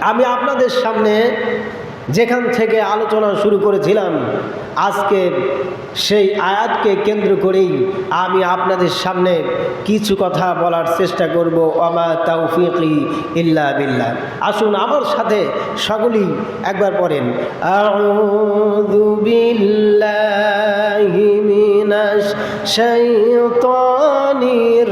আমি আপনাদের সামনে যেখান থেকে আলোচনা শুরু করেছিলাম, আজকে সেই আয়াতকে কেন্দ্র করেই আমি আপনাদের সামনে কিছু কথা বলার চেষ্টা করব। আমা তাউফিকি ইল্লা বিল্লাহ। আসুন আমার সাথে সকলেই একবার পড়েন। মিনাশ শাইতানির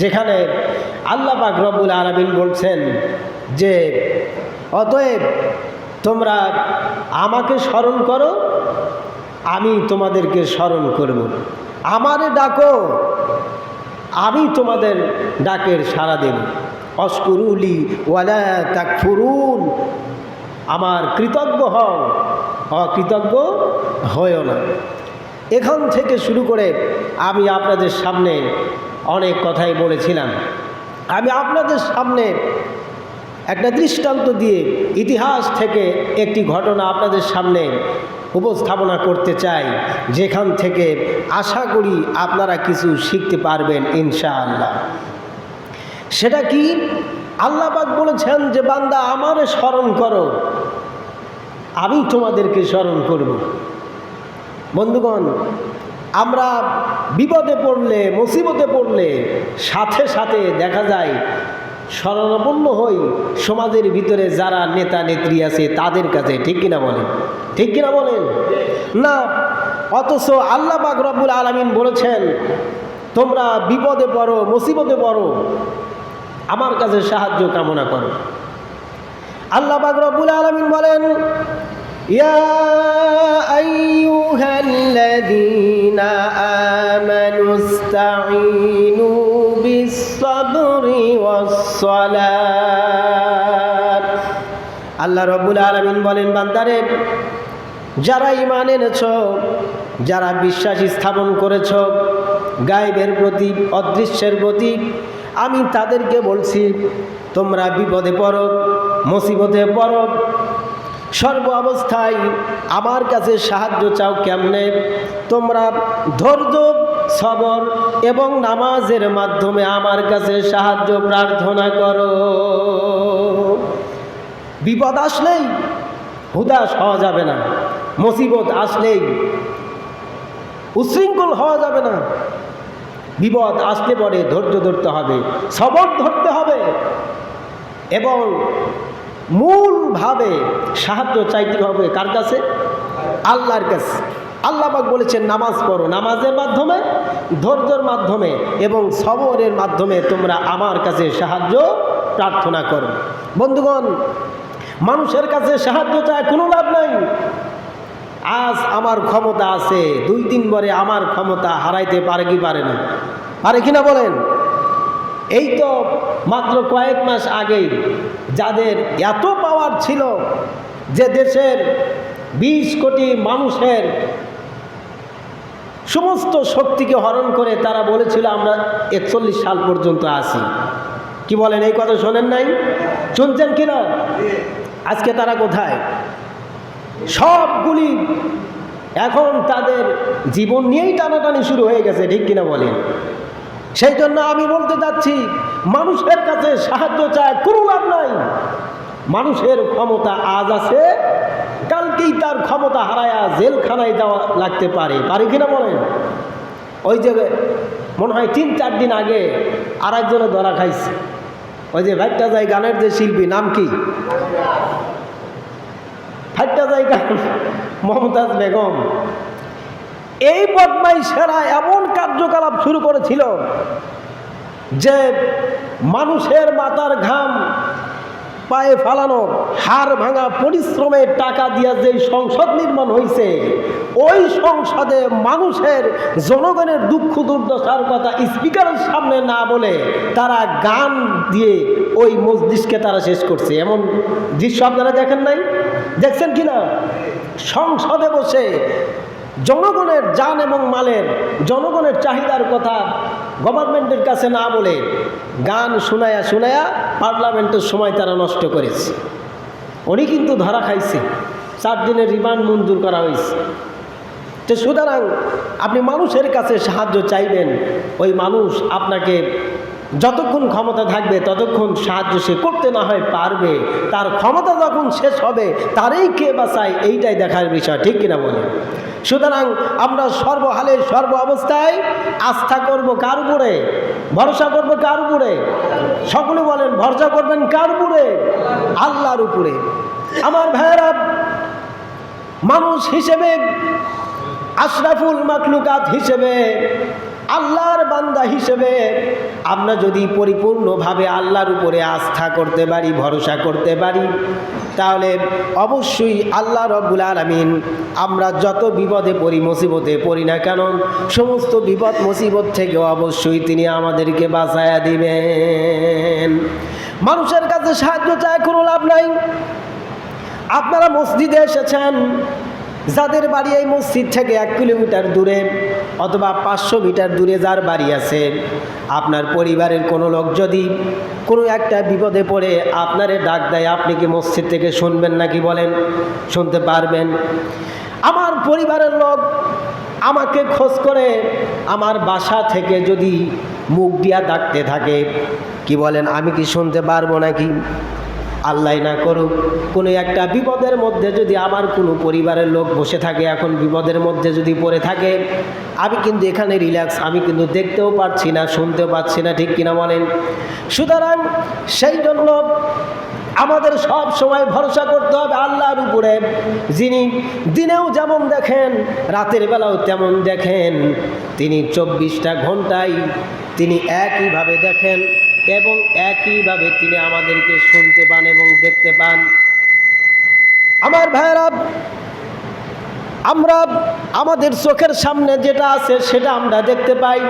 যেখানে আল্লাহ পাক রব্বুল আলামিন বলছেন যে, অতএব তোমরা আমাকে স্মরণ করো, আমি তোমাদেরকে স্মরণ করব। আমারে ডাকো, আমি তোমাদের ডাকের সাড়া দেব। অস্কুরুলি ওয়ালা তাকফুরুন। আমার কৃতজ্ঞ হও, অকৃতজ্ঞ হয়েও না। এখান থেকে শুরু করে আমি আপনাদের সামনে অনেক কথাই বলেছিলাম। আমি আপনাদের সামনে একটা দৃষ্টান্ত দিয়ে ইতিহাস থেকে একটি ঘটনা আপনাদের সামনে উপস্থাপনা করতে চাই। যেখান থেকে আশা করি আপনারা কিছু শিখতে পারবেন ইনশাআল্লাহ। সেটা কি? আল্লাহবাক বলেছেন যে, বান্দা আমারে স্মরণ করো, আমি তোমাদেরকে স্মরণ করব। বন্ধুগণ আমরা বিপদে পড়লে, মুসিবতে পড়লে সাথে সাথে দেখা যায় স্মরণাপন্ন হই সমাজের ভিতরে যারা নেতা, নেত্রী আছে তাদের কাছে। ঠিক কিনা বলেন? ঠিক কিনা বলেন? না, অথচ আল্লাহ বাকরাবুল আলমিন বলেছেন, তোমরা বিপদে পড়ো, মুসিবতে পড়ো, আমার কাছে সাহায্য কামনা করো। আল্লাহ বাকরাবুল আলমিন বলেন, ইয়া আইয়ুহাল্লাযী آمنوا استعينوا بالصبر والصلاة আল্লাহ রব্বুল আলমিন বলেন বান্দারে যারা ইমান এনেছ যারা বিশ্বাস স্থাপন করেছ গায়েবের প্রতি অদৃশ্যের প্রতি আমি তাদেরকে বলছি তোমরা বিপদে পড়ো মুসিবতে পড়ো সর্ব অবস্থায় আমার কাছে সাহায্য চাও কেমনে? তোমরা ধৈর্য, সবর এবং নামাজের মাধ্যমে আমার কাছে সাহায্য প্রার্থনা করো। বিপদ আসলেই হুদাস হওয়া যাবে না, মুসিবত আসলেই উশৃঙ্খল হওয়া যাবে না। বিপদ আসতে পরে, ধৈর্য ধরতে হবে, সবর ধরতে হবে এবং মূলভাবে সাহায্য চাইতে হবে কার কাছে? আল্লাহর কাছে। আল্লাহবাক বলেছেন, নামাজ পড়ো। নামাজের মাধ্যমে, ধৈর্যের মাধ্যমে এবং সবরের মাধ্যমে তোমরা আমার কাছে সাহায্য প্রার্থনা করো। বন্ধুগণ, মানুষের কাছে সাহায্য চায় কোনো লাভ নাই। আজ আমার ক্ষমতা আছে, দুই দিন পরে আমার ক্ষমতা হারাইতে পারে কি পারে না? পারে কিনা বলেন? এই তো মাত্র কয়েক মাস আগেই যাদের এত পাওয়ার ছিল যে দেশের বিশ কোটি মানুষের সমস্ত শক্তিকে হরণ করে তারা বলেছিল, আমরা একচল্লিশ সাল পর্যন্ত আসি কি বলেন, এই কথা শোনেন নাই? শুনছেন কিনা আজকে তারা কোথায়? সবগুলি এখন তাদের জীবন নিয়েই টানাটানি শুরু হয়ে গেছে, ঠিক কিনা বলেন? সেই জন্য আমি বলতে চাচ্ছি, মানুষের কাছে সাহায্য চায়, কোনো লাভ নাই। মানুষের ক্ষমতা আজ আছে, কালকেই তার ক্ষমতা হারায়া জেলখানায় যাওয়া লাগতে পারে। পারে কিনা বলেন? ওই যে মনে হয় তিন, চার দিন আগে আর একজনে ধরা খাইছে। ওই যে ভাইটা যায় গানের যে শিল্পী, নাম কি? ফাইটটা যায় গান, মমতাজ বেগম। এই বদমাইশেরা এমন কার্যকলাপ শুরু করেছিল যে মানুষের মাথার ঘাম, পায়ে ফালানো, হাড় ভাঙা, পরিশ্রমের টাকা দিয়ে যে সংসদ নির্মাণ হয়েছে ওই সংসদে মানুষের জনগণের দুঃখ দুর্দশার কথা স্পিকারের সামনে না বলে তারা গান দিয়ে ওই মসজিদকে তারা শেষ করছে। এমন দৃশ্য আপনারা দেখেন নাই? দেখছেন কি না সংসদে বসে জনগণের যান এবং মালের, জনগণের চাহিদার কথা গভর্নমেন্টের কাছে না বলে গান শোনায়া শোনায়া পার্লামেন্টের সময় তারা নষ্ট করেছে। উনি কিন্তু ধরা খাইছে। চার দিনের রিমান্ড মঞ্জুর করা হয়েছে। তো সুতরাং আপনি মানুষের কাছে সাহায্য চাইবেন, ওই মানুষ আপনাকে যতক্ষণ ক্ষমতা থাকবে, ততক্ষণ সাহায্য সে করতে না হয় পারবে। তার ক্ষমতা যখন শেষ হবে, তারই কে বাঁচায় এইটাই দেখার বিষয়, ঠিক কিনা বলে সুতরাং আমরা সর্বহালে সর্ব অবস্থায় আস্থা করব কার উপরে? ভরসা করব কার উপরে? সকলে বলেন, ভরসা করবেন কার উপরে? আল্লাহর উপরে। আমার ভাইয়েরা, মানুষ হিসেবে, আশরাফুল মাকলুকাত হিসেবে আল্লাহর বান্দা হিসেবে আমরা যদি পরিপূর্ণভাবে আল্লাহর উপরে আস্থা করতে পারি, ভরসা করতে পারি, তাহলে অবশ্যই আল্লাহ রব্বুল আলমিন আমরা যত বিপদে পড়ি, মুসিবতে পড়ি না কেন, সমস্ত বিপদ, মুসিবত থেকে অবশ্যই তিনি আমাদেরকে বাঁচায়া দিবেন। মানুষের কাছে সাহায্য চায় কোনো লাভ নাই। আপনারা মসজিদে এসেছেন যাদের বাড়ি এই মসজিদ থেকে এক কিলোমিটার দূরে অথবা পাঁচশো মিটার দূরে যার বাড়ি আছে, আপনার পরিবারের কোনো লোক যদি কোনো একটা বিপদে পড়ে আপনারে ডাক দেয়, আপনি কি মসজিদ থেকে শুনবেন নাকি বলেন? শুনতে পারবেন। আমার পরিবারের লোক আমাকে খোঁজ করে আমার বাসা থেকে যদি মুখ দিয়া ডাকতে থাকে, কি বলেন, আমি কি শুনতে পারব নাকি? আল্লাহ না করুক, কোনো একটা বিপদের মধ্যে যদি আমার কোনো পরিবারের লোক বসে থাকে, এখন বিপদের মধ্যে যদি পড়ে থাকে, আমি কিন্তু এখানে রিল্যাক্স আমি কিন্তু দেখতেও পাচ্ছি না, শুনতেও পাচ্ছি না, ঠিক কিনা বলেন? সুতরাং সেই জন্য আমাদের সব সময় ভরসা করতে হবে আল্লাহর উপরে। যিনি দিনেও যেমন দেখেন, রাতের বেলাও তেমন দেখেন। তিনি চব্বিশটা ঘন্টায় তিনি একইভাবে দেখেন। এবং একইভাবে তিনি আমাদেরকে শুনতে পান এবং দেখতে পান। আমার ভাইয়েরা, আমরা আমাদের চোখের সামনে যেটা আছে সেটা আমরা দেখতে পাই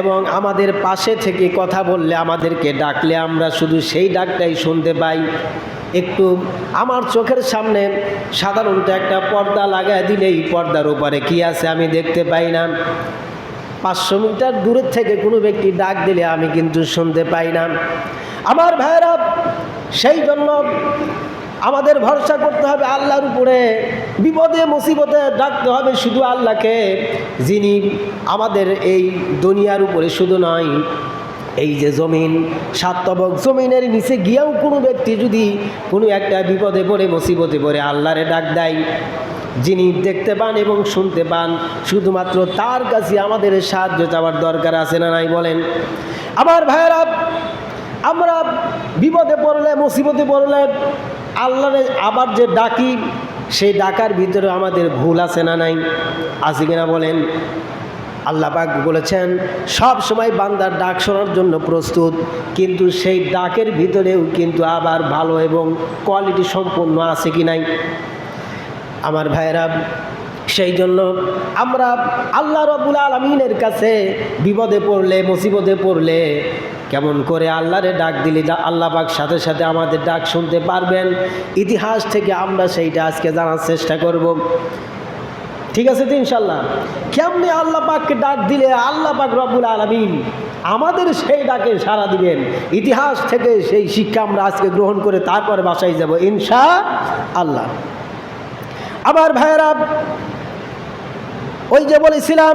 এবং আমাদের পাশে থেকে কথা বললে আমাদেরকে ডাকলে আমরা শুধু সেই ডাকটাই শুনতে পাই। একটু আমার চোখের সামনে সাধারণত একটা পর্দা লাগায় দিলেই পর্দার উপরে কি আছে আমি দেখতে পাই না। পাঁচশো মিটার দূরের থেকে কোনো ব্যক্তি ডাক দিলে আমি কিন্তু শুনতে পাই না। আমার ভাইয়েরা, সেই জন্য আমাদের ভরসা করতে হবে আল্লাহর উপরে। বিপদে, মুসিবতে ডাকতে হবে শুধু আল্লাহকে, যিনি আমাদের এই দুনিয়ার উপরে শুধু নয় এই যে জমিন সাতবক জমিনের নিচে গিয়েও কোনো ব্যক্তি যদি কোনো একটা বিপদে পড়ে, মুসিবতে পড়ে, আল্লাহরে ডাক দেয়। যিনি দেখতে পান এবং শুনতে পান, শুধুমাত্র তার কাছে আমাদের সাহায্য চাওয়ার দরকার আছে না নাই বলেন? আমার ভাইয়েরা, আমরা বিপদে পড়লে, মুসিবতে পড়লে আল্লাহরে আবার যে ডাকি, সেই ডাকার ভিতরে আমাদের ভুল আছে না নাই? আছে কিনা বলেন? আল্লাহ পাক বলেছেন, সব সময় বান্দার ডাক শোনার জন্য প্রস্তুত, কিন্তু সেই ডাকের ভিতরেও কিন্তু আবার ভালো এবং কোয়ালিটি সম্পন্ন আছে কি নাই? আমার ভাইয়েরা, সেই জন্য আমরা আল্লাহ রবুল আলমিনের কাছে বিপদে পড়লে, মুসিবতে পড়লে কেমন করে আল্লাহরে ডাক দিলে আল্লাহ পাক সাথে সাথে আমাদের ডাক শুনতে পারবেন। ইতিহাস থেকে আমরা সেইটা আজকে জানার চেষ্টা করব। ঠিক আছে তো ইনশাল্লাহ কেমনি আল্লাহ পাককে ডাক দিলে আল্লাহ পাক রব্বুল আলমিন আমাদের সেই ডাকে সাড়া দিবেন? ইতিহাস থেকে সেই শিক্ষা আমরা আজকে গ্রহণ করে তারপরে বাসায় যাব ইনশা আল্লাহ ভাইয়েরা, ওই যে বলেছিলাম,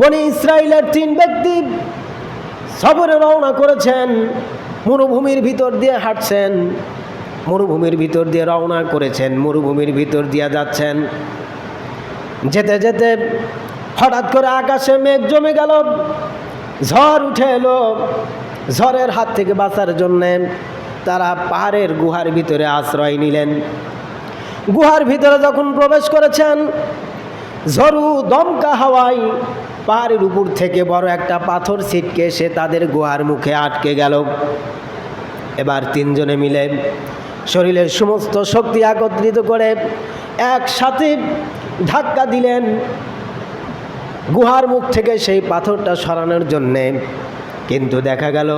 বনি ইসরায়েলের তিন ব্যক্তি সফরে রওনা করেছেন, মরুভূমির ভিতর দিয়ে হাঁটছেন, মরুভূমির ভিতর দিয়ে রওনা করেছেন, মরুভূমির ভিতর দিয়ে যাচ্ছেন। যেতে যেতে হঠাৎ করে আকাশে মেঘ জমে গেল, ঝড় উঠে এলো। ঝড়ের হাত থেকে বাঁচার জন্যে তারা পাহাড়ের গুহার ভিতরে আশ্রয় নিলেন। গুহার ভিতরে যখন প্রবেশ করেছেন, ঝরু দমকা হাওয়ায় পাহাড়ের উপর থেকে বড় একটা পাথর ছিটকে সে তাদের গুহার মুখে আটকে গেল। এবার তিনজনে মিলে শরীরের সমস্ত শক্তি একত্রিত করে একসাথে ধাক্কা দিলেন। গুহার মুখ থেকে সেই পাথরটা সরানোর জন্যে। কিন্তু দেখা গেল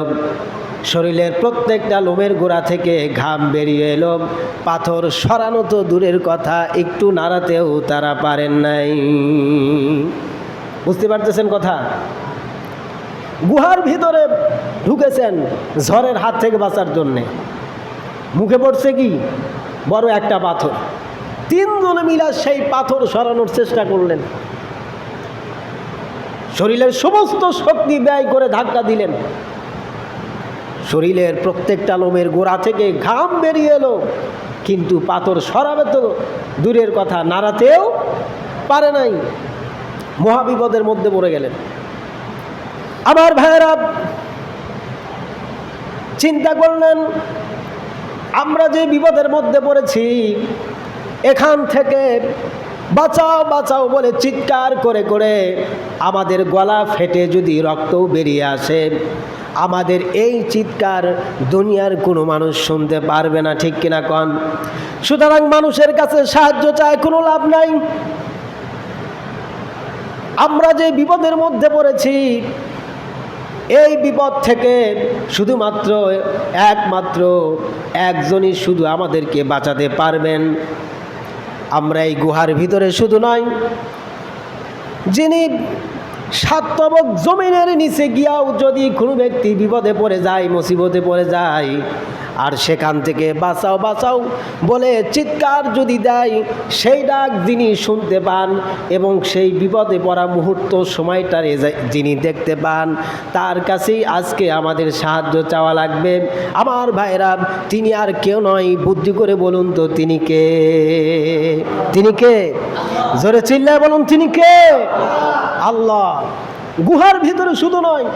শরীরের প্রত্যেকটা লোমের গোড়া থেকে ঘাম বেরিয়ে এলো। পাথর সরানো তো দূরের কথা, একটু নাড়াতেও তারা পারেন নাই। বুঝতে পারতেছেন কথা? গুহার ভিতরে ঢুকেছেন ঝড়ের হাত থেকে বাঁচার জন্যে। মুখে পড়ছে কি? বড় একটা পাথর। তিনজনে মিলা সেই পাথর সরানোর চেষ্টা করলেন। শরীরের সমস্ত শক্তি ব্যয় করে ধাক্কা দিলেন। শরীরের প্রত্যেকটা লোমের গোড়া থেকে ঘাম বেরিয়ে এলো। কিন্তু পাথর সরাবে তো দূরের কথা, নাড়াতেও পারে নাই। মহাবিপদের মধ্যে পড়ে গেলেন। আমার ভাইয়েরা, চিন্তা করলেন, আমরা যে বিপদের মধ্যে পড়েছি, এখান থেকে বাঁচাও বাঁচাও বলে চিৎকার করে করে আমাদের গলা ফেটে যদি রক্তও বেরিয়ে আসে। আমাদের এই চিৎকার দুনিয়ার কোনো মানুষ শুনতে পারবে না, ঠিক কিনা কন? সুতরাং মানুষের কাছে সাহায্য চায়, কোনো লাভ নাই। আমরা যে বিপদের মধ্যে পড়েছি, এই বিপদ থেকে শুধুমাত্র একমাত্র একজনই শুধু আমাদেরকে বাঁচাতে পারবেন। আমরা এই গুহার ভিতরে শুধু নয়, যিনি সাতবক জমিনের নিচে গিয়াও যদি কোনো ব্যক্তি বিপদে পড়ে যায়, মুসিবতে পড়ে যায়, আর সেখান থেকে বাঁচাও বাঁচাও বলে চিৎকার যদি দেয়, সেই ডাক যিনি শুনতে পান এবং সেই বিপদে পড়া মুহূর্ত সময়টার যিনি দেখতে পান, তার কাছেই আজকে আমাদের সাহায্য চাওয়া লাগবে। আমার ভাইরা, তিনি আর কেউ নয়, বুদ্ধি করে বলুন তো তিনি কে? তিনি কে? জোরে চিল্লায় বলুন, তিনি কে? আল্লাহ, গুহার ভিতরে শুধু নয়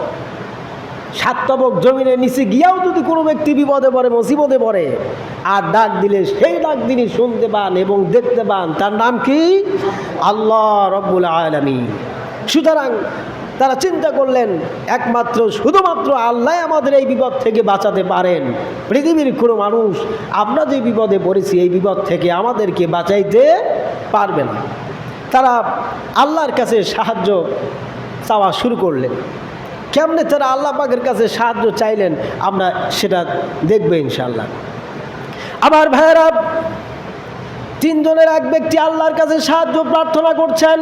সাতবক জমিনের নিচে গিয়াও যদি কোনো ব্যক্তি বিপদে পড়ে, মুসিবতে পড়ে, আর ডাক দিলে সেই ডাক তিনি শুনতে পান এবং দেখতে পান, তার নাম কি? আল্লাহ রব্বুল আলমী সুতরাং তারা চিন্তা করলেন, একমাত্র, শুধুমাত্র আল্লাহ আমাদের এই বিপদ থেকে বাঁচাতে পারেন। পৃথিবীর কোনো মানুষ, আমরা যে বিপদে পড়েছি, এই বিপদ থেকে আমাদেরকে বাঁচাইতে পারবে না। তারা আল্লাহর কাছে সাহায্য চাওয়া শুরু করলেন। কেমনে তারা আল্লাহ পাকের কাছে সাহায্য চাইলেন, আমরা সেটা দেখব ইনশাল্লাহ আবার ভাইয়েরা, তিনজনের এক ব্যক্তি আল্লাহর কাছে সাহায্য প্রার্থনা করছেন,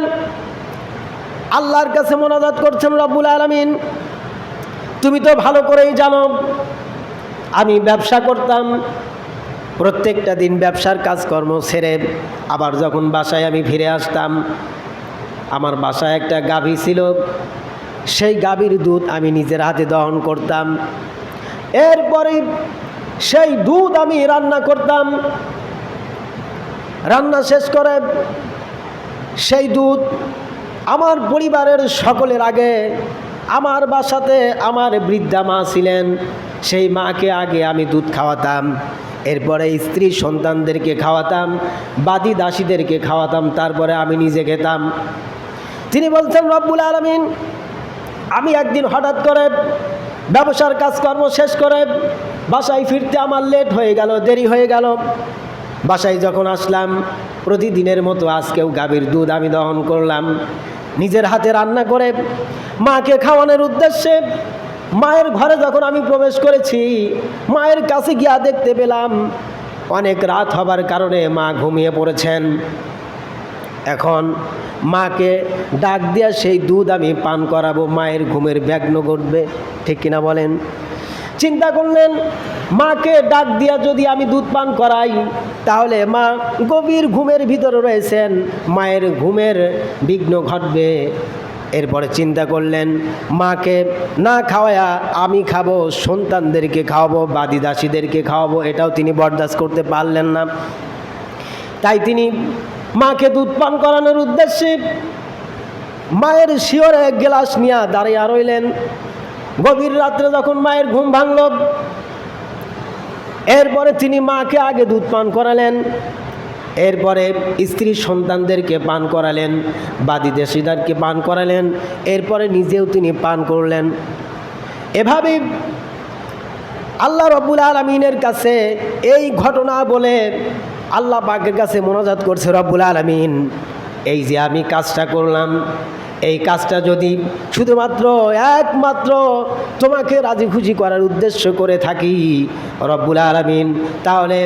আল্লাহর কাছে মোনাজাত করছেন রব্বুল আলমিন। তুমি তো ভালো করেই জানো, আমি ব্যবসা করতাম প্রত্যেকটা দিন ব্যবসার কাজকর্ম ছেড়ে আবার যখন বাসায় আমি ফিরে আসতাম, আমার বাসায় একটা গাভী ছিল। সেই গাভীর দুধ আমি নিজের হাতে দহন করতাম। এরপরে সেই দুধ আমি রান্না করতাম। রান্না শেষ করে সেই দুধ আমার পরিবারের সকলের আগে আমার বাসাতে আমার বৃদ্ধা মা ছিলেন। সেই মাকে আগে আমি দুধ খাওয়াতাম। এরপরে স্ত্রী সন্তানদেরকে খাওয়াতাম, বাদি দাসীদেরকে খাওয়াতাম, তারপরে আমি নিজে খেতাম। তিনি বলছেন, রব্বুল আলমিন, আমি একদিন হঠাৎ করে ব্যবসার কাজকর্ম শেষ করে বাসায় ফিরতে আমার লেট হয়ে গেল, দেরি হয়ে গেল। বাসায় যখন আসলাম, প্রতিদিনের মতো আজকেও গাভীর দুধ আমি দহন করলাম। নিজের হাতে রান্না করে মাকে খাওয়ানোর উদ্দেশ্যে মায়ের ঘরে যখন আমি প্রবেশ করেছি, মায়ের কাছে গিয়া দেখতে পেলাম, অনেক রাত হবার কারণে মা ঘুমিয়ে পড়েছেন। এখন মাকে ডাক দিয়া সেই দুধ আমি পান করাবো, মায়ের ঘুমের ব্যাঘ্ন ঘটবে, ঠিক কিনা বলেন? চিন্তা করলেন, মাকে ডাক দিয়া যদি আমি দুধ পান করাই, তাহলে মা গভীর ঘুমের ভিতরে রয়েছেন, মায়ের ঘুমের বিঘ্ন ঘটবে। এরপরে চিন্তা করলেন, মাকে না খাওয়ায়া আমি খাব, সন্তানদেরকে খাওয়াবো, বাদি দাসীদেরকে খাওয়াবো। এটাও তিনি বরদাস্ত করতে পারলেন না। তাই তিনি মাকে দুধ পান করানোর উদ্দেশ্যে মায়ের শিওরে এক গ্লাস নিয়ে দাঁড়িয়ে রইলেন। গভীর রাত্রে যখন মায়ের ঘুম ভাঙল, এরপরে তিনি মাকে আগে দুধ পান করালেন। এরপরে স্ত্রী সন্তানদেরকে পান করালেন, বাদি দেশিদারকে পান করালেন, এরপরে নিজেও তিনি পান করলেন। এভাবে আল্লাহ রব্বুল আলমিনের কাছে এই ঘটনা বলে আল্লাহ পাকের কাছে মনোজাত করছে রব্বুল আলমিন। এই যে আমি কাজটা করলাম এই কাজটা যদি শুধুমাত্র, একমাত্র তোমাকে রাজি খুশি করার উদ্দেশ্য করে থাকি, রব্বুল আলমিন, তাহলে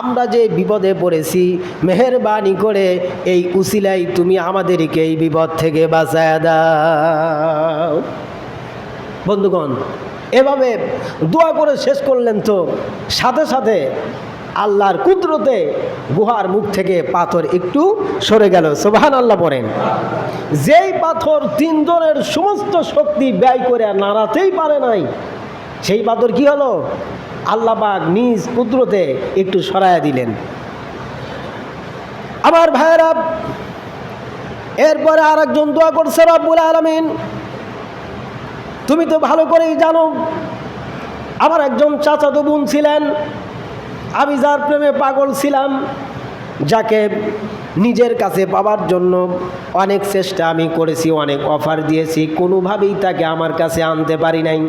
আমরা যে বিপদে পড়েছি, মেহরবানি করে এই উসিলাই তুমি আমাদেরকে এই বিপদ থেকে বাঁচায় দাও। বন্ধুগণ, এভাবে দোয়া করে শেষ করলেন তো, সাথে সাথে আল্লাহর কুদরতে গুহার মুখ থেকে পাথর একটু সরে গেল। সোবাহান আল্লাহ পড়েন। যেই পাথর তিনজনের সমস্ত শক্তি ব্যয় করে নাড়াতেই পারে নাই, সেই পাথর কি হলো? আল্লাহবাগ নিজ কুদরতে একটু সরাইয়া দিলেন। আমার ভাইয়েরা, এরপরে আর একজন দোয়া করছে, রব্বুল আলমিন, তুমি তো ভালো করেই জানো, আমার একজন চাচাতো বোন ছিলেন আমি যার প্রেমে পাগল ছিলাম, যাকে নিজের কাছে পাওয়ার জন্য অনেক চেষ্টা আমি করেছি, অনেক অফার দিয়েছি, কোনোভাবেই তাকে আমার কাছে আনতে পারি নাই।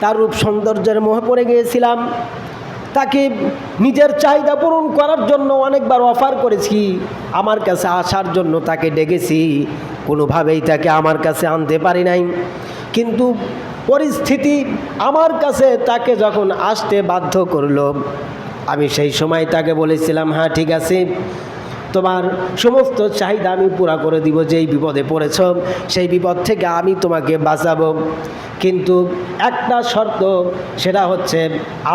তার রূপ সৌন্দর্যের মোহে পড়ে গিয়েছিলাম। তাকে নিজের চাহিদা পূরণ করার জন্য অনেকবার অফার করেছি, আমার কাছে আসার জন্য তাকে ডেকেছি, কোনোভাবেই তাকে আমার কাছে আনতে পারি নাই। কিন্তু পরিস্থিতি আমার কাছে তাকে যখন আসতে বাধ্য করল, আমি সেই সময় তাকে বলেছিলাম হ্যাঁ ঠিক আছে। তোমার সমস্ত চাহিদা আমি পুরা করে দিব, যেই বিপদে পড়েছ, সেই বিপদ থেকে আমি তোমাকে বাঁচাবো। কিন্তু একটা শর্ত, সেটা হচ্ছে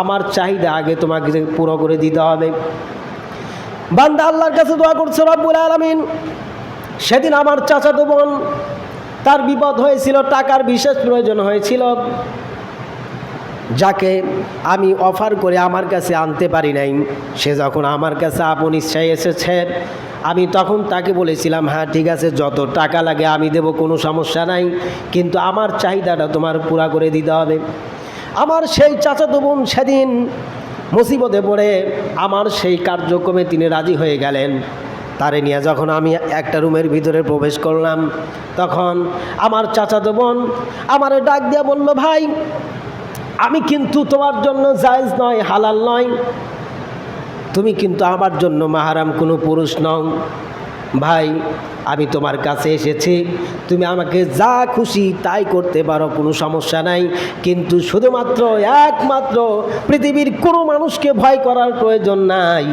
আমার চাহিদা আগে তোমাকে পুরো করে দিতে হবে। বান্দা আল্লাহর কাছে দোয়া করছে, রব্বুল আলমিন, সেদিন আমার চাচাতো বোন তার বিপদ হয়েছিল, টাকার বিশেষ প্রয়োজন হয়েছিল, যাকে আমি অফার করে আমার কাছে আনতে পারি নাই। সে যখন আমার কাছে আপন ইচ্ছায় এসেছে, আমি তখন তাকে বলেছিলাম হ্যাঁ ঠিক আছে, যত টাকা লাগে আমি দেব, কোনো সমস্যা নাই, কিন্তু আমার চাহিদাটা তোমার পুরা করে দিতে হবে। আমার সেই চাচাতো বোন সেদিন মুসিবতে পড়ে, আমার সেই কার্যক্রমে তিনি রাজি হয়ে গেলেন। তারে নিয়ে যখন আমি একটা রুমের ভিতরে প্রবেশ করলাম, তখন আমার চাচাতো বোন আমার ডাক দিয়া বলল, ভাই, আমি কিন্তু তোমার জন্য জায়জ নয়, হালাল নয়। তুমি কিন্তু আমার জন্য মাহারাম কোনো পুরুষ নও। ভাই, আমি তোমার কাছে এসেছি। তুমি আমাকে যা খুশি তাই করতে পারো, কোনো সমস্যা নাই। কিন্তু শুধুমাত্র, একমাত্র পৃথিবীর কোনো মানুষকে ভয় করার প্রয়োজন নাই।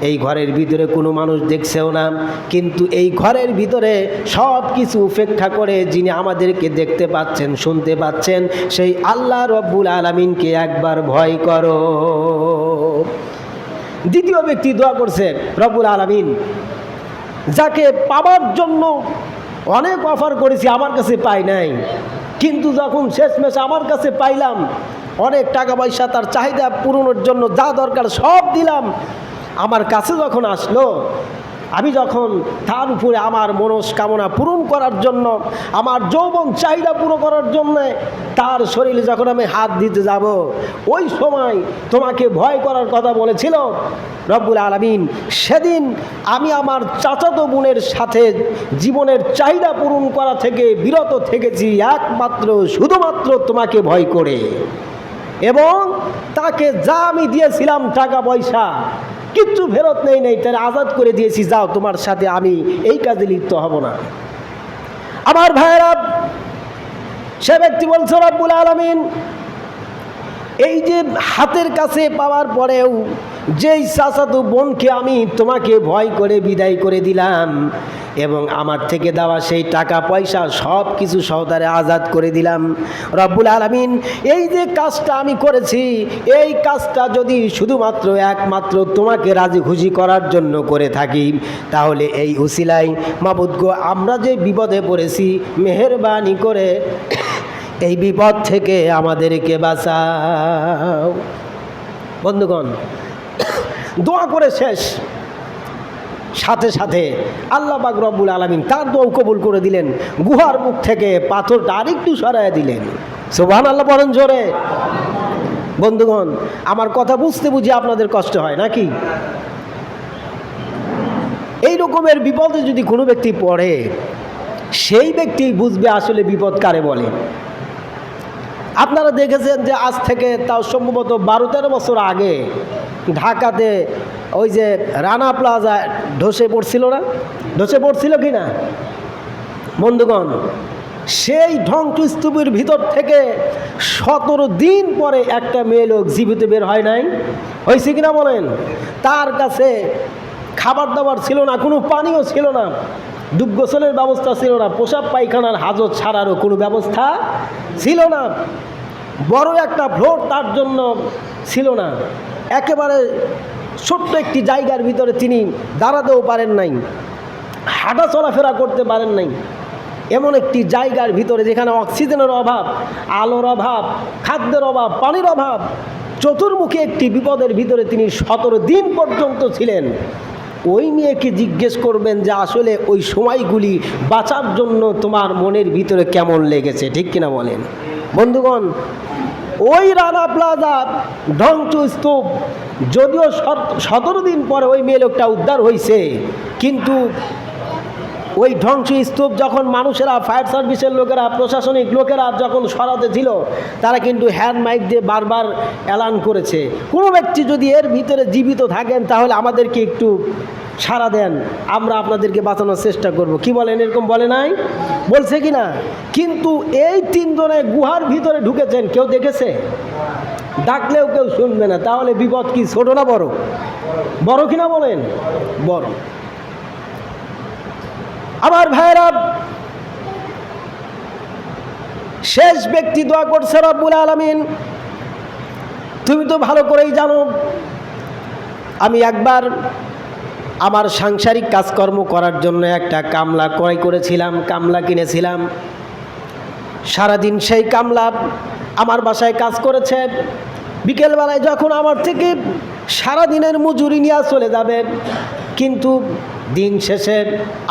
এই ঘরের ভিতরে কোনো মানুষ দেখছেও না। কিন্তু এই ঘরের ভিতরে সব কিছু উপেক্ষা করে যিনি আমাদেরকে দেখতে পাচ্ছেন, শুনতে পাচ্ছেন, সেই আল্লাহ রব্বুল আলমিনকে একবার ভয় করো। দ্বিতীয় ব্যক্তি দোয়া করছে, রব্বুল আলমিন যাকে পাবার জন্য অনেক অফার করেছি, আমার কাছে পাই নাই। কিন্তু যখন শেষমেশ আমার কাছে পাইলাম, অনেক টাকা পয়সা তার চাহিদা পূরণের জন্য যা দরকার সব দিলাম। আমার কাছে যখন আসলো আমি যখন তার উপরে আমার মনস্কামনা পূরণ করার জন্য, আমার যৌবন চাহিদা পুরো করার জন্য, তার শরীরে যখন আমি হাত দিতে যাব, ওই সময় তোমাকে ভয় করার কথা বলেছিল, রব্বুল আলমিন, সেদিন আমি আমার চাচাতো বোনের সাথে জীবনের চাহিদা পূরণ করা থেকে বিরত থেকেছি, একমাত্র, শুধুমাত্র তোমাকে ভয় করে। এবং তাকে যা আমি দিয়েছিলাম টাকা পয়সা কিচ্ছু ফেরত নেই নেই, তাহলে আজাদ করে দিয়েছি, যাও, তোমার সাথে আমি এই কাজে লিপ্ত হব না। আমার ভাইয়েরা, সে ব্যক্তি বলছে, রব্বুল আলমিন এই যে হাতের কাছে পাওয়ার পরেও যেই চাচাতো বোনকে আমি তোমাকে ভয় করে বিদায় করে দিলাম এবং আমার থেকে দেওয়া সেই টাকা পয়সা সব কিছু সহদারে আজাদ করে দিলাম। রব্বুল আলমিন, এই যে কাজটা আমি করেছি, এই কাজটা যদি শুধুমাত্র একমাত্র তোমাকে রাজি খুশি করার জন্য করে থাকি, তাহলে এই উসিলাই মাবুদগো আমরা যে বিপদে পড়েছি, মেহরবানি করে এই বিপদ থেকে আমাদেরকে বাঁচাও। বন্ধুগণ, দোয়া করে শেষ। সাথে সাথে আল্লাহ বাক রব্বুল আলমিন তার দোয়া কবুল করে দিলেন। গুহার মুখ থেকে পাথরটা আরেকটু সরাই দিলেন। সোভান আল্লাহ পড়েন জোরে। বন্ধুগণ, আমার কথা বুঝতে বুঝি আপনাদের কষ্ট হয় নাকি? এই রকমের বিপদে যদি কোনো ব্যক্তি পড়ে, সেই ব্যক্তি বুঝবে আসলে বিপদ কারে বলে। আপনারা দেখেছেন যে আজ থেকে তাও সম্ভবত বারো তেরো বছর আগে ঢাকাতে ওই যে রানা প্লাজা ধসে পড়ছিল না? ধসে পড়ছিল কি না? বন্ধুগণ, সেই স্তূপের ভিতর থেকে সতেরো দিন পরে একটা মেয়ে লোক জীবিত বের হয় নাই। হয়েছে কিনা বলেন? তার কাছে খাবার দাবার ছিল না, কোনো পানিও ছিল না ডুব গোসলের ব্যবস্থা ছিল না, পোশাক পায়খানার হাজত ছাড়ারও কোনো ব্যবস্থা ছিল না। বড় একটা ফ্লোর তার জন্য ছিল না। একেবারে ছোট্ট একটি জায়গার ভিতরে তিনি দাঁড়াতেও পারেন নাই, হাঁটা চলাফেরা করতে পারেন নাই। এমন একটি জায়গার ভিতরে যেখানে অক্সিজেনের অভাব, আলোর অভাব, খাদ্যের অভাব, পানির অভাব, চতুর্মুখী একটি বিপদের ভিতরে তিনি সতেরো দিন পর্যন্ত ছিলেন। ওই মেয়েকে জিজ্ঞেস করবেন যে, আসলে ওই সময়গুলি বাঁচার জন্য তোমার মনের ভিতরে কেমন লেগেছে? ঠিক কিনা বলেন। বন্ধুগণ, ওই রানা প্লাজা ধ্বংস স্তূপ, যদিও সত- সতেরো দিন পরে ওই মেয়ে লোকটা উদ্ধার হয়েছে কিন্তু ওই ধ্বংস স্তূপ যখন মানুষেরা, ফায়ার সার্ভিসের লোকেরা, প্রশাসনিক লোকেরা যখন সরাতে ছিল, তারা কিন্তু হ্যান্ড মাইক দিয়ে বারবার অ্যালান করেছে। কোনো ব্যক্তি যদি এর ভিতরে জীবিত থাকেন, তাহলে আমাদেরকে একটু সাড়া দেন, আমরা আপনাদেরকে বাঁচানোর চেষ্টা করব। কি বলেন, এরকম বলে নাই? বলছে কি না? কিন্তু এই তিনজনে গুহার ভিতরে ঢুকেছেন, কেউ দেখেছে? ডাকলেও কেউ শুনবে না। তাহলে বিপদ কি, ছোট না বড়? বড় কিনা বলেন? বড়। আমার ভাইরা শেষ ব্যক্তি দোয়া করছে রব্বুল আলমিন। তুমি তো ভালো করেই জানো, আমি একবার আমার সাংসারিক কাজকর্ম করার জন্য একটা কামলা ক্রয় করেছিলাম, কামলা কিনেছিলাম। সারাদিন সেই কামলা আমার বাসায় কাজ করেছে। বিকেলবেলায় যখন আমার থেকে সারাদিনের মজুরি নিয়ে চলে যাবে, কিন্তু দিন শেষে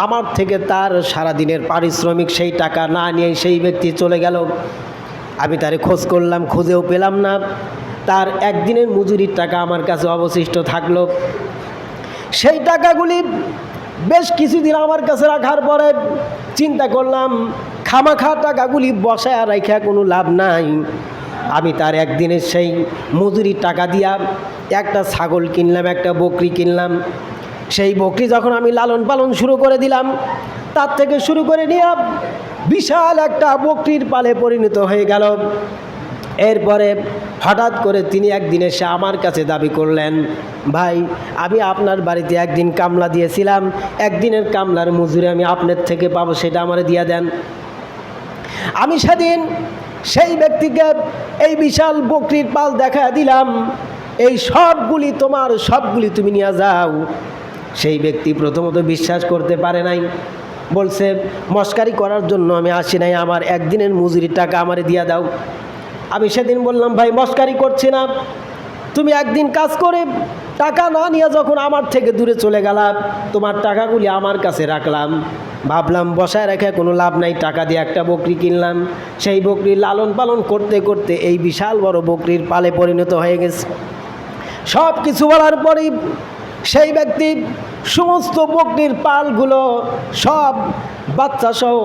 আমার থেকে তার সারাদিনের পারিশ্রমিক সেই টাকা না নিয়ে সেই ব্যক্তি চলে গেল। আমি তারে খোঁজ করলাম, খুঁজেও পেলাম না। তার একদিনের মজুরির টাকা আমার কাছে অবশিষ্ট থাকল। সেই টাকাগুলি বেশ কিছুদিন আমার কাছে রাখার পরে চিন্তা করলাম, খামাখা টাকাগুলি বসায় রাখা কোনো লাভ নাই। আমি তার একদিনের সেই মজুরির টাকা দিয়া একটা ছাগল কিনলাম, একটা বকরি কিনলাম। সেই বকরি যখন আমি লালন পালন শুরু করে দিলাম, তার থেকে শুরু করে নিয়ে বিশাল একটা বকরির পালে পরিণত হয়ে গেল। এরপরে হঠাৎ করে তিনি একদিন এসে আমার কাছে দাবি করলেন, ভাই, আমি আপনার বাড়িতে একদিন কামলা দিয়েছিলাম, একদিনের কামলার মজুরি আমি আপনার থেকে পাবো, সেটা আমার দিয়ে দেন। আমি সেদিন সেই ব্যক্তিকে এই বিশাল বকরির পাল দেখা দিলাম, এই সবগুলি তোমার, সবগুলি তুমি নিয়ে যাও। সেই ব্যক্তি প্রথমত বিশ্বাস করতে পারে নাই, বলছে, মস্কারি করার জন্য আমি আসি নাই, আমার একদিনের মজুরির টাকা আমারে দিয়ে দাও। আমি সেদিন বললাম, ভাই, মস্কারি করছি না। তুমি একদিন কাজ করে টাকা না নিয়ে যখন আমার থেকে দূরে চলে গেলাম তোমার টাকাগুলি আমার কাছে রাখলাম। ভাবলাম, বসায় রেখে কোনো লাভ নাই, টাকা দিয়ে একটা বকরি কিনলাম। সেই বকরির লালন পালন করতে করতে এই বিশাল বড় বকরির পালে পরিণত হয়ে গেছে। সব কিছু বলার পরেই সেই ব্যক্তি সমস্ত বকরির পালগুলো সব বাচ্চাসহ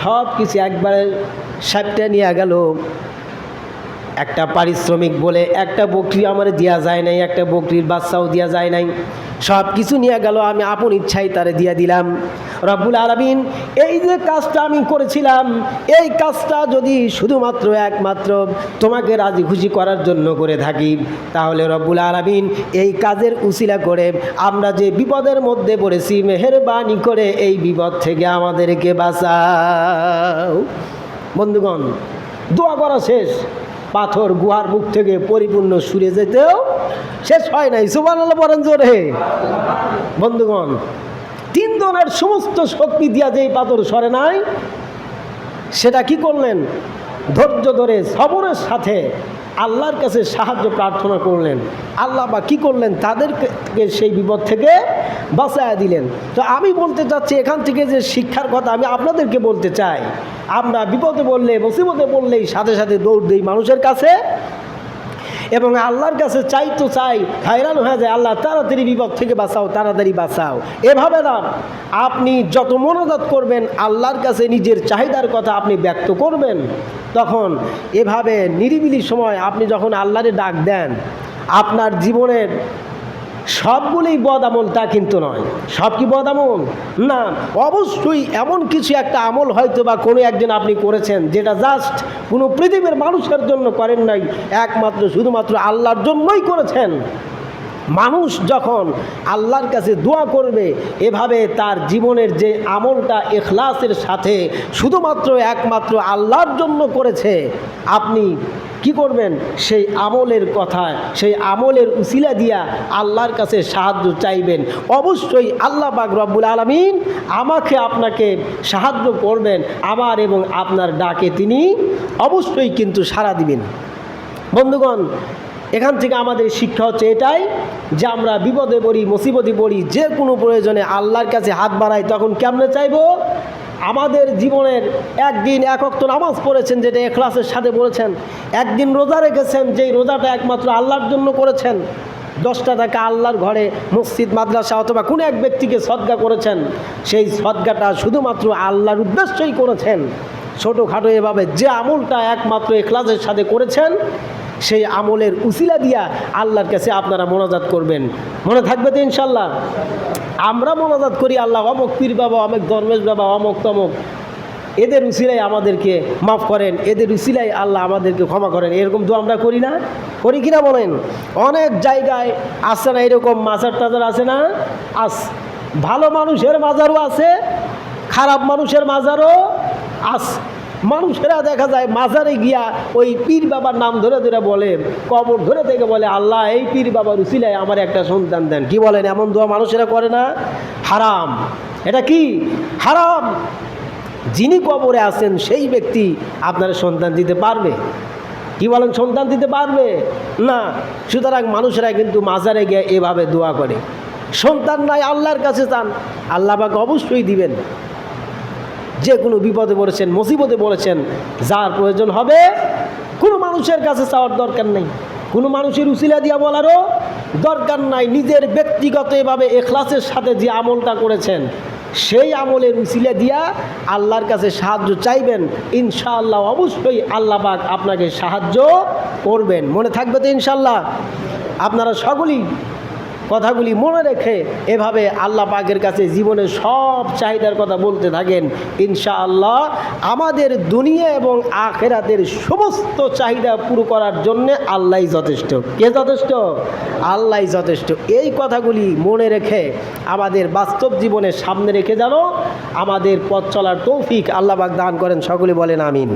সব কিছু একবারে সাপটা নিয়ে গেল। একটা পারিশ্রমিক বলে একটা বকরি আমার দেওয়া যায় নাই, একটা বকরির বাচ্চাও দেওয়া যায় নাই। সব কিছু নিয়ে গেল, আমি আপন ইচ্ছাই তারে দিয়ে দিলাম। রব্বুল আলমিন, এই যে কাজটা আমি করেছিলাম, এই কাজটা যদি শুধুমাত্র একমাত্র তোমাকে রাজি খুশি করার জন্য করে থাকি, তাহলে রব্বুল আলমিন এই কাজের উসিলা করে আমরা যে বিপদের মধ্যে পড়েছি, মেহরবানি করে এই বিপদ থেকে আমাদেরকে বাঁচাও। বন্ধুগণ, দোয়া করা শেষ। পাথর গুহার মুখ থেকে পরিপূর্ণ সুরে যেতেও শেষ হয় নাই। সুবান আল্লাহ বলেন জোরে। বন্ধুগণ, তিন জনের সমস্ত শক্তি দিয়া যেই পাথর সরে নাই, সেটা কি করলেন? ধৈর্য ধরে সবরের সাথে আল্লাহর কাছে সাহায্য প্রার্থনা করলেন। আল্লাহ বা কী করলেন? তাদেরকে সেই বিপদ থেকে বাঁচাইয়া দিলেন। তো আমি বলতে চাচ্ছি, এখান থেকে যে শিক্ষার কথা আমি আপনাদেরকে বলতে চাই, আমরা বিপদে বললে মুসিবতে বললেই সাথে সাথে দৌড় দিই মানুষের কাছে। এবং আল্লাহর কাছে চাই তো চাই, হায়রান হয়ে যায়, আল্লাহ তাড়াতাড়ি বিপদ থেকে বাঁচাও, তাড়াতাড়ি বাঁচাও। এভাবে না আপনি যত মনোজাত করবেন, আল্লাহর কাছে নিজের চাহিদার কথা আপনি ব্যক্ত করবেন, তখন এভাবে নিরিবিলি সময় আপনি যখন আল্লাহরে ডাক দেন, আপনার জীবনের সবগুলোই বদ আমল তা কিন্তু নয়। সব কি বদ আমল না, অবশ্যই এমন কিছু একটা আমল হয়তো বা কোনো একজন আপনি করেছেন যেটা জাস্ট কোনো পৃথিবীর মানুষের জন্য করেন নাই, একমাত্র শুধুমাত্র আল্লাহর জন্যই করেছেন। মানুষ যখন আল্লাহর কাছে দোয়া করবে, এভাবে তার জীবনের যে আমলটা এখলাসের সাথে শুধুমাত্র একমাত্র আল্লাহর জন্য করেছে, আপনি কি করবেন? সেই আমলের কথা সেই আমলের উসিলা দিয়া আল্লাহর কাছে সাহায্য চাইবেন। অবশ্যই আল্লাহ পাক রব্বুল আলমিন আমাকে আপনাকে সাহায্য করবেন, আমার এবং আপনার ডাকে তিনি অবশ্যই কিন্তু সাড়া দিবেন। বন্ধুগণ এখান থেকে আমাদের শিক্ষা হচ্ছে এটাই যে আমরা বিপদে পড়ি, মুসিবতে পড়ি, যে কোনো প্রয়োজনে আল্লাহর কাছে হাত বাড়াই, তখন কেমনে চাইব? আমাদের জীবনের একদিন একক তো নামাজ পড়েছেন, যেটা এখলাসের সাথে বলেছেন, একদিন রোজা রেখেছেন, যেই রোজাটা একমাত্র আল্লাহর জন্য করেছেন, দশটা টাকা আল্লাহর ঘরে, মসজিদ, মাদ্রাসা অথবা কোনো এক ব্যক্তিকে সদ্গা করেছেন, সেই সদ্গাটা শুধুমাত্র আল্লাহর উদ্দেশ্যই করেছেন। ছোটোখাটো এভাবে যে আমলটা একমাত্র এখলাসের সাথে করেছেন সেই আমলের উসিলা দিয়া আল্লাহর কাছে আপনারা মোনাজাত করবেন। মনে থাকবে তো ইনশাল্লাহ আমরা মোনাজাত করি, আল্লাহ অমক পীর বাবা, অমক ধর্মেশ বাবা, অমক তমক। এদের উসিলাই আমাদেরকে মাফ করেন, এদের উসিলাই আল্লাহ আমাদেরকে ক্ষমা করেন। এরকম তো আমরা করি না। করি কিনা বলেন? অনেক জায়গায় আসছে না এরকম মাজার টাজার আছে না? আস, ভালো মানুষের মাজারও আছে, খারাপ মানুষের মাজারও আস। মানুষেরা দেখা যায় মাজারে গিয়া ওই পীর বাবার নাম ধরে ধরে বলে, কবর ধরে থেকে বলে, আল্লাহ, এই পীর বাবার উসিলায় আমার একটা সন্তান দেন। কি বলেন? এমন দোয়া মানুষেরা করে না? হারাম। এটা কি? হারাম। যিনি কবরে আছেন, সেই ব্যক্তি আপনার সন্তান দিতে পারবে। কি বলেন? সন্তান দিতে পারবে? না। সুতরাং মানুষেরা কিন্তু মাজারে গিয়ে এভাবে দোয়া করে। সন্তান নাই, আল্লাহর কাছে চান আল্লাহ পাক অবশ্যই দিবেন। যে কোনো বিপদে পড়েছেন, মুসিবতে পড়েছেন, যার প্রয়োজন হবে, কোনো মানুষের কাছে চাওয়ার দরকার নেই। কোনো মানুষের উসিলা দিয়া বলারও দরকার নাই। নিজের ব্যক্তিগত এভাবে এখলাসের সাথে যে আমলটা করেছেন, সেই আমলের উসিলা দিয়া আল্লাহর কাছে সাহায্য চাইবেন, ইনশাআল্লাহ অবশ্যই আল্লাহ পাক আপনাকে সাহায্য করবেন। মনে থাকবে তো ইনশাল্লাহ আপনারা সকলেই কথাগুলি মনে রেখে এভাবে আল্লাহ পাকের কাছে জীবনের সব চাহিদার কথা বলতে থাকেন, ইনশাআল্লাহ আমাদের দুনিয়া এবং আখেরাতের সমস্ত চাহিদা পুরো করার জন্যে আল্লাহ যথেষ্ট। কে যথেষ্ট? আল্লাহই যথেষ্ট। এই কথাগুলি মনে রেখে আমাদের বাস্তব জীবনে সামনে রেখে যেন আমাদের পথ চলার তৌফিক আল্লাহ পাক দান করেন। সকলে বলেন আমিন।